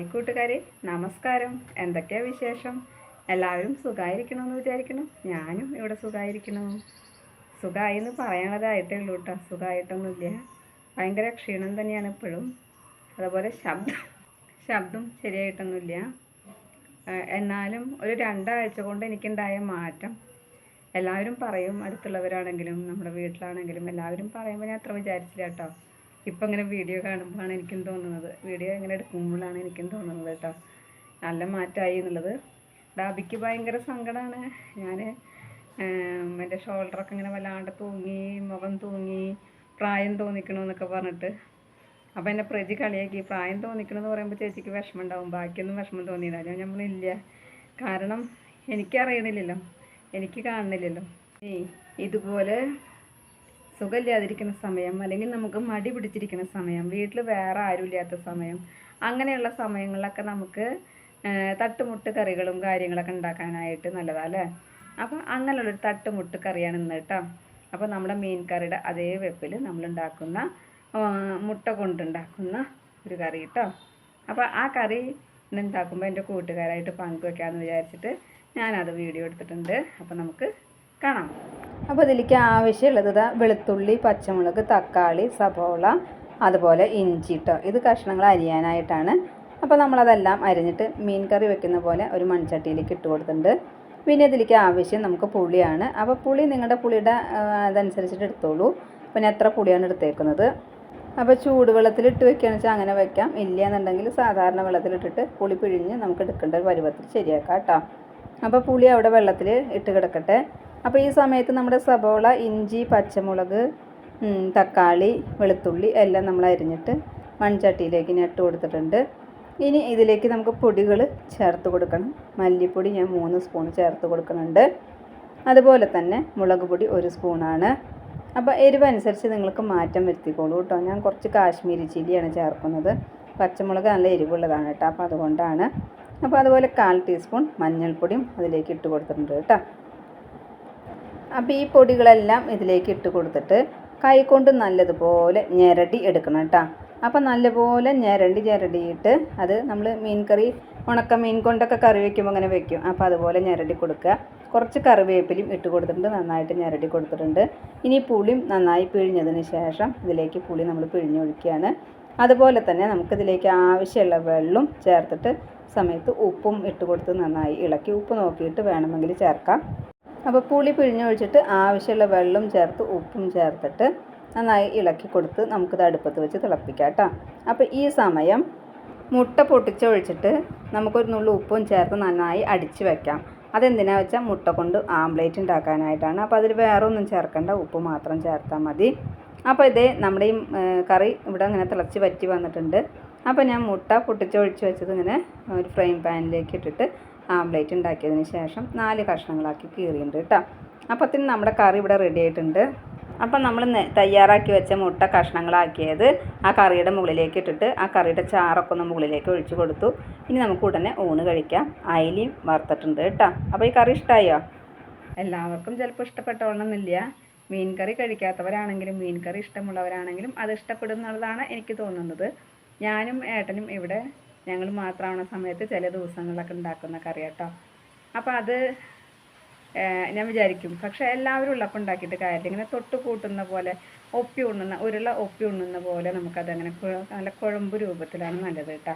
Hi കൂട്ടുകാരെ നമസ്കാരം. എന്തൊക്കെയാ വിശേഷം? എല്ലാവരും സുഖമായിരിക്കണമെന്ന് വിചാരിക്കണം ഞാനും ഇവിടെ സുഖമായിരിക്കണം സുഖമായി എന്ന് പറയാനുള്ളതായിട്ടേ ഉള്ളൂ കേട്ടോ സുഖമായിട്ടൊന്നുമില്ല ഭയങ്കര ക്ഷീണം തന്നെയാണ് ഇപ്പോഴും. അതുപോലെ ശബ്ദം ശബ്ദം ശരിയായിട്ടൊന്നുമില്ല. എന്നാലും ഒരു രണ്ടാഴ്ച കൊണ്ട് എനിക്കുണ്ടായ മാറ്റം. എല്ലാവരും പറയും അടുത്തുള്ളവരാണെങ്കിലും നമ്മുടെ വീട്ടിലാണെങ്കിലും എല്ലാവരും പറയുമ്പോൾ ഞാൻ അത്ര വിചാരിച്ചില്ല കേട്ടോ ഇപ്പം ഇങ്ങനെ വീഡിയോ കാണുമ്പോഴാണ് എനിക്കും തോന്നുന്നത്. വീഡിയോ ഇങ്ങനെ എടുക്കുമ്പോഴാണ് എനിക്കും തോന്നുന്നത് കേട്ടോ. നല്ല മാറ്റമായി എന്നുള്ളത്. ഡാബിക്ക് ഭയങ്കര സങ്കടമാണ് ഞാൻ എന്റെ ഷോൾഡറൊക്കെ ഇങ്ങനെ വല്ലാണ്ട് തൂങ്ങി മുഖം തൂങ്ങി പ്രായം തോന്നിക്കണമെന്നൊക്കെ പറഞ്ഞിട്ട്. അപ്പം എന്നെ പ്രജി കളിയാക്കി. പ്രായം തോന്നിക്കണമെന്ന് പറയുമ്പോൾ ചേച്ചിക്ക് വിഷമം ഉണ്ടാവും. ബാക്കിയൊന്നും വിഷമം തോന്നിയില്ല. നമ്മളില്ല. കാരണം എനിക്കറിയണില്ലല്ലോ. എനിക്ക് കാണുന്നില്ലല്ലോ. ഇതുപോലെ സുഖമില്ലാതിരിക്കുന്ന സമയം അല്ലെങ്കിൽ നമുക്ക് മടി പിടിച്ചിരിക്കുന്ന സമയം വീട്ടിൽ വേറെ ആരും ഇല്ലാത്ത സമയം അങ്ങനെയുള്ള സമയങ്ങളിലൊക്കെ നമുക്ക് തട്ടുമുട്ട് കറികളും കാര്യങ്ങളൊക്കെ ഉണ്ടാക്കാനായിട്ട് നല്ലതാണ് അല്ലേ? അപ്പോൾ അങ്ങനെയുള്ളൊരു തട്ടുമുട്ട് കറിയാണ് ഇന്ന് കേട്ടോ. അപ്പോൾ നമ്മുടെ മീൻ കറിയുടെ അതേ വെപ്പിൽ നമ്മൾ ഉണ്ടാക്കുന്ന മുട്ട കൊണ്ടുണ്ടാക്കുന്ന ഒരു കറി കേട്ടോ. അപ്പോൾ ആ കറി ഉണ്ടാക്കുമ്പോൾ എന്റെ കൂട്ടുകാരായിട്ട് പങ്കുവെക്കാമെന്ന് വിചാരിച്ചിട്ട് ഞാനത് വീഡിയോ എടുത്തിട്ടുണ്ട്. അപ്പോൾ നമുക്ക് കാണാം. അപ്പോൾ ഇതിലേക്ക് ആവശ്യമുള്ളത് ഇതാ വെളുത്തുള്ളി പച്ചമുളക് തക്കാളി സബോള അതുപോലെ ഇഞ്ചി കേട്ടോ ഇത് കഷ്ണങ്ങൾ അരിയാനായിട്ടാണ്. അപ്പോൾ നമ്മളതെല്ലാം അരിഞ്ഞിട്ട് മീൻ കറി വെക്കുന്ന പോലെ ഒരു മൺചട്ടിയിലേക്ക് ഇട്ട് കൊടുത്തിട്ടുണ്ട്. പിന്നെ ഇതിലേക്ക് ആവശ്യം നമുക്ക് പുളിയാണ്. അപ്പോൾ പുളി നിങ്ങളുടെ പുളിയുടെ അതനുസരിച്ചിട്ട് എടുത്തോളൂ. പിന്നെ എത്ര പുളിയാണ് എടുത്തേക്കുന്നത്? അപ്പോൾ ചൂടുവെള്ളത്തിൽ ഇട്ട് വെക്കുകയാണെന്ന് വെച്ചാൽ അങ്ങനെ വെക്കാം. ഇല്ല എന്നുണ്ടെങ്കിൽ സാധാരണ വെള്ളത്തിലിട്ടിട്ട് പുളി പിഴിഞ്ഞ് നമുക്ക് എടുക്കേണ്ട ഒരു പരുവത്തിൽ ശരിയാക്കാം കേട്ടോ. അപ്പോൾ പുളി അവിടെ വെള്ളത്തിൽ ഇട്ട് കിടക്കട്ടെ. അപ്പോൾ ഈ സമയത്ത് നമ്മുടെ സബോള ഇഞ്ചി പച്ചമുളക് തക്കാളി വെളുത്തുള്ളി എല്ലാം നമ്മൾ അരിഞ്ഞിട്ട് മൺചട്ടിയിലേക്ക് ഇട്ട് കൊടുത്തിട്ടുണ്ട്. ഇനി ഇതിലേക്ക് നമുക്ക് പൊടികൾ ചേർത്ത് കൊടുക്കണം. മല്ലിപ്പൊടി ഞാൻ മൂന്ന് സ്പൂൺ ചേർത്ത് കൊടുക്കുന്നുണ്ട്. അതുപോലെ തന്നെ മുളക് പൊടി ഒരു സ്പൂണാണ് അപ്പോൾ എരിവ് അനുസരിച്ച് നിങ്ങൾക്ക് മാറ്റം വരുത്തിക്കോളൂ കേട്ടോ. ഞാൻ കുറച്ച് കാശ്മീരി ചില്ലിയാണ് ചേർക്കുന്നത്. പച്ചമുളക് നല്ല എരിവുള്ളതാണ് കേട്ടോ. അപ്പോൾ അതുകൊണ്ടാണ്. അപ്പോൾ അതുപോലെ കാൽ ടീസ്പൂൺ മഞ്ഞൾപ്പൊടിയും അതിലേക്ക് ഇട്ട് കൊടുത്തിട്ടുണ്ട് കേട്ടോ. അപ്പോൾ ഈ പൊടികളെല്ലാം ഇതിലേക്ക് ഇട്ട് കൊടുത്തിട്ട് കൈകൊണ്ട് നല്ലതുപോലെ ഞെരടി എടുക്കണം കേട്ടോ. അപ്പോൾ നല്ലപോലെ ഞെരണ്ടി ഞെരടിയിട്ട് അത് നമ്മൾ മീൻ കറി ഉണക്ക മീൻ കൊണ്ടൊക്കെ കറി വയ്ക്കുമ്പോൾ അങ്ങനെ വെക്കും. അപ്പോൾ അതുപോലെ ഞെരടി കൊടുക്കുക. കുറച്ച് കറിവേപ്പിലും ഇട്ട് കൊടുത്തിട്ടുണ്ട്. നന്നായിട്ട് ഞെരടി കൊടുത്തിട്ടുണ്ട്. ഇനി പുളിയും നന്നായി പിഴിഞ്ഞതിന് ശേഷം ഇതിലേക്ക് പുളി നമ്മൾ പിഴിഞ്ഞൊഴിക്കുകയാണ്. അതുപോലെ തന്നെ നമുക്കിതിലേക്ക് ആവശ്യമുള്ള വെള്ളം ചേർത്തിട്ട് സമയത്ത് ഉപ്പും ഇട്ട് കൊടുത്ത് നന്നായി ഇളക്കി. ഉപ്പ് നോക്കിയിട്ട് വേണമെങ്കിൽ ചേർക്കാം. അപ്പോൾ പുളി പിഴിഞ്ഞൊഴിച്ചിട്ട് ആവശ്യമുള്ള വെള്ളം ചേർത്ത് ഉപ്പും ചേർത്തിട്ട് നന്നായി ഇളക്കി കൊടുത്ത് നമുക്കിത് അടുപ്പത്ത് വെച്ച് തിളപ്പിക്കാം കേട്ടോ. അപ്പോൾ ഈ സമയം മുട്ട പൊട്ടിച്ചൊഴിച്ചിട്ട് നമുക്കൊരു നുള്ളു ഉപ്പും ചേർത്ത് നന്നായി അടിച്ച് വെക്കാം. അതെന്തിനാ വെച്ചാൽ മുട്ട കൊണ്ട് ആംപ്ലേറ്റ് ഉണ്ടാക്കാനായിട്ടാണ്. അപ്പോൾ അതിൽ വേറെ ഒന്നും ചേർക്കേണ്ട ഉപ്പ് മാത്രം ചേർത്താൽ മതി. അപ്പോൾ ഇതേ നമ്മുടെ ഈ കറി ഇവിടെ അങ്ങനെ തിളച്ച് വറ്റി വന്നിട്ടുണ്ട്. അപ്പോൾ ഞാൻ മുട്ട പൊട്ടിച്ചൊഴിച്ച് വെച്ചത് ഇങ്ങനെ ഒരു ഫ്രൈ പാനിലേക്ക് ഇട്ടിട്ട് ആംപ്ലേറ്റ് ഉണ്ടാക്കിയതിന് ശേഷം നാല് കഷ്ണങ്ങളാക്കി കീറിയിട്ടുണ്ട് കേട്ടോ. അപ്പത്തിന് നമ്മുടെ കറി ഇവിടെ റെഡി ആയിട്ടുണ്ട്. അപ്പം നമ്മൾ തയ്യാറാക്കി വെച്ച മുട്ട കഷ്ണങ്ങളാക്കിയത് ആ കറിയുടെ മുകളിലേക്ക് ഇട്ടിട്ട് ആ കറിയുടെ ചാറൊക്കെ ഒന്ന് മുകളിലേക്ക് ഒഴിച്ചു കൊടുത്തു. ഇനി നമുക്ക് ഉടനെ ഊണ് കഴിക്കാം. അയിലയും വറുത്തിട്ടുണ്ട് കേട്ടോ. അപ്പോൾ ഈ കറി ഇഷ്ടമായോ എല്ലാവർക്കും ചിലപ്പോൾ ഇഷ്ടപ്പെട്ടോളണമെന്നില്ല മീൻ കറി കഴിക്കാത്തവരാണെങ്കിലും മീൻ കറി ഇഷ്ടമുള്ളവരാണെങ്കിലും അത് ഇഷ്ടപ്പെടും എനിക്ക് തോന്നുന്നത്. ഞാനും ഏട്ടനും ഇവിടെ ഞങ്ങൾ മാത്രമാവുന്ന സമയത്ത് ചില ദിവസങ്ങളിലൊക്കെ ഉണ്ടാക്കുന്ന കറി കേട്ടോ അപ്പോൾ അത് ഞാൻ വിചാരിക്കും. പക്ഷെ എല്ലാവരും ഉള്ളപ്പോൾ ഉണ്ടാക്കിയിട്ട് കാര്യമില്ല. ഇങ്ങനെ തൊട്ട് കൂട്ടുന്ന പോലെ ഒപ്പി ഉണ്ണുന്ന ഉരുള ഒപ്പി ഉണ്ണുന്ന പോലെ നമുക്കതങ്ങനെ നല്ല കുഴമ്പ് രൂപത്തിലാണ് നല്ലത് കേട്ടോ.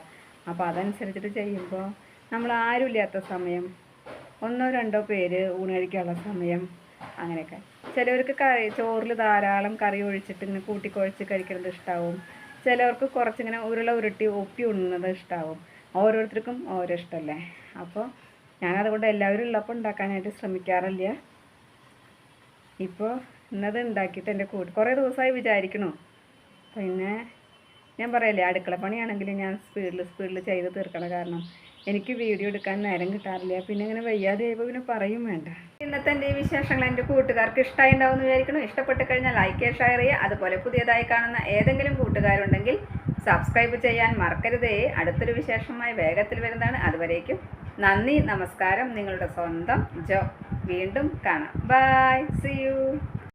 അപ്പോൾ അതനുസരിച്ചിട്ട് ചെയ്യുമ്പോൾ നമ്മൾ ആരും ഇല്ലാത്ത സമയം ഒന്നോ രണ്ടോ പേര് ഊണ് കഴിക്കാനുള്ള സമയം അങ്ങനെയൊക്കെ. ചിലവർക്ക് കറി ചോറിൽ ധാരാളം കറി ഒഴിച്ചിട്ട് ഇങ്ങനെ കൂട്ടിക്കുഴച്ച് കഴിക്കുന്നത് ഇഷ്ടാവും. ചിലവർക്ക് കുറച്ചിങ്ങനെ ഉരുള ഉരുട്ടി ഒപ്പി ഉണ്ണുന്നത് ഇഷ്ടമാവും ഓരോരുത്തർക്കും ഓരോ ഇഷ്ടമല്ലേ അപ്പോൾ ഞാനതുകൊണ്ട് എല്ലാവരും ഉള്ളപ്പോൾ ഉണ്ടാക്കാനായിട്ട് ശ്രമിക്കാറില്ല. ഇപ്പോൾ ഇന്നത് ഉണ്ടാക്കിയിട്ട് എന്റെ കൂട്ട് കുറേ ദിവസമായി വിചാരിക്കണു. പിന്നെ ഞാൻ പറയല്ലേ അടുക്കള പണിയാണെങ്കിൽ ഞാൻ സ്പീഡിൽ സ്പീഡിൽ ചെയ്ത് തീർക്കണ കാരണം എനിക്ക് വീഡിയോ എടുക്കാൻ നേരം കിട്ടാറില്ല. പിന്നെ ഇങ്ങനെ വയ്യാതെ പിന്നെ പറയും വേണ്ട. ഇന്നത്തെ എന്റെ ഈ വിശേഷങ്ങൾ എന്റെ കൂട്ടുകാർക്ക് ഇഷ്ടമായി ഉണ്ടാവും എന്ന് വിചാരിക്കുന്നു. ഇഷ്ടപ്പെട്ട് കഴിഞ്ഞാൽ ലൈക്ക് ഷെയർ ചെയ്യുക. അതുപോലെ പുതിയതായി കാണുന്ന ഏതെങ്കിലും കൂട്ടുകാരുണ്ടെങ്കിൽ സബ്സ്ക്രൈബ് ചെയ്യാൻ മറക്കരുതേ. അടുത്തൊരു വിശേഷമായി വേഗത്തിൽ വരുന്നതാണ്. അതുവരേക്കും നന്ദി നമസ്കാരം. നിങ്ങളുടെ സ്വന്തം ജോ. വീണ്ടും കാണാം. By C U